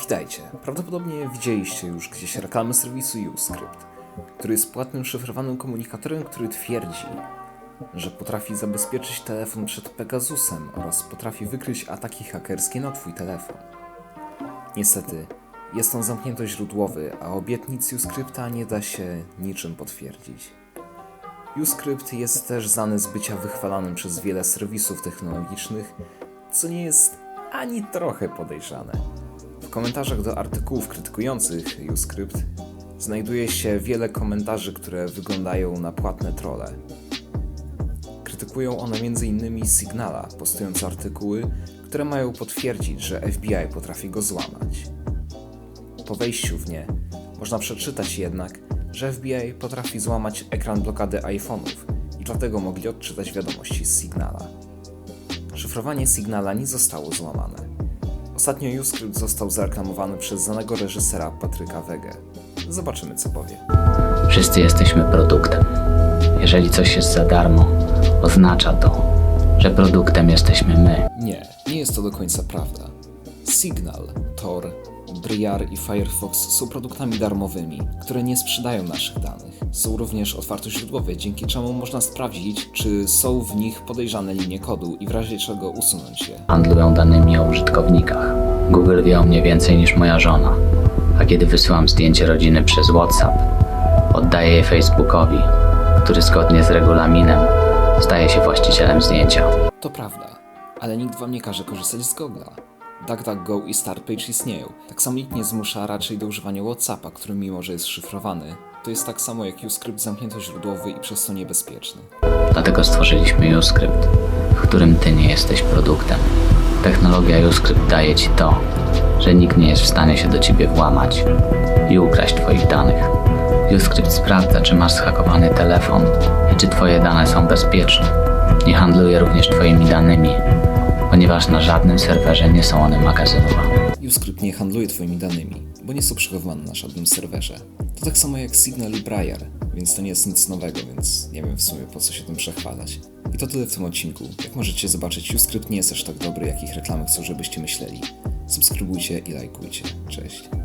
Witajcie. Prawdopodobnie widzieliście już gdzieś reklamę serwisu Uscript, który jest płatnym szyfrowanym komunikatorem, który twierdzi, że potrafi zabezpieczyć telefon przed Pegasusem oraz potrafi wykryć ataki hakerskie na Twój telefon. Niestety, jest on zamknięto źródłowy, a obietnic Uscripta nie da się niczym potwierdzić. Uscript jest też znany z bycia wychwalanym przez wiele serwisów technologicznych, co nie jest ani trochę podejrzane. Komentarzach do artykułów krytykujących Uscript znajduje się wiele komentarzy, które wyglądają na płatne trolle. Krytykują one m.in. Signala, postując artykuły, które mają potwierdzić, że FBI potrafi go złamać. Po wejściu w nie można przeczytać jednak, że FBI potrafi złamać ekran blokady iPhone'ów i dlatego mogli odczytać wiadomości z Signala. Szyfrowanie Signala nie zostało złamane. Ostatnio Uscript został zareklamowany przez znanego reżysera Patryka Wege. Zobaczymy co powie. Wszyscy jesteśmy produktem. Jeżeli coś jest za darmo, oznacza to, że produktem jesteśmy my. Nie, nie jest to do końca prawda. Signal, Tor, Briar i Firefox są produktami darmowymi, które nie sprzedają naszych danych. Są również otwartoźródłowe, dzięki czemu można sprawdzić, czy są w nich podejrzane linie kodu i w razie czego usunąć je. Handlują danymi o użytkownikach. Google wie o mnie więcej niż moja żona. A kiedy wysyłam zdjęcie rodziny przez WhatsApp, oddaję je Facebookowi, który zgodnie z regulaminem staje się właścicielem zdjęcia. To prawda, ale nikt wam nie każe korzystać z Google'a. DuckDuckGo i Startpage istnieją. Tak samo nikt nie zmusza raczej do używania WhatsAppa, który mimo, że jest szyfrowany, to jest tak samo jak Uscript zamkniętoźródłowy i przez to niebezpieczny. Dlatego stworzyliśmy Uscript, w którym ty nie jesteś produktem. Technologia Uscript daje ci to, że nikt nie jest w stanie się do ciebie włamać i ukraść twoich danych. Uscript sprawdza, czy masz zhakowany telefon i czy twoje dane są bezpieczne. Nie handluje również twoimi danymi, ponieważ na żadnym serwerze nie są one magazynowane. Uscript nie handluje twoimi danymi, bo nie są przechowywane na żadnym serwerze. To tak samo jak Signal i Briar, więc to nie jest nic nowego, więc nie wiem w sumie po co się tym przechwalać. I to tyle w tym odcinku. Jak możecie zobaczyć, Uscript nie jest aż tak dobry, jak ich reklamy chcą, żebyście myśleli. Subskrybujcie i lajkujcie. Cześć.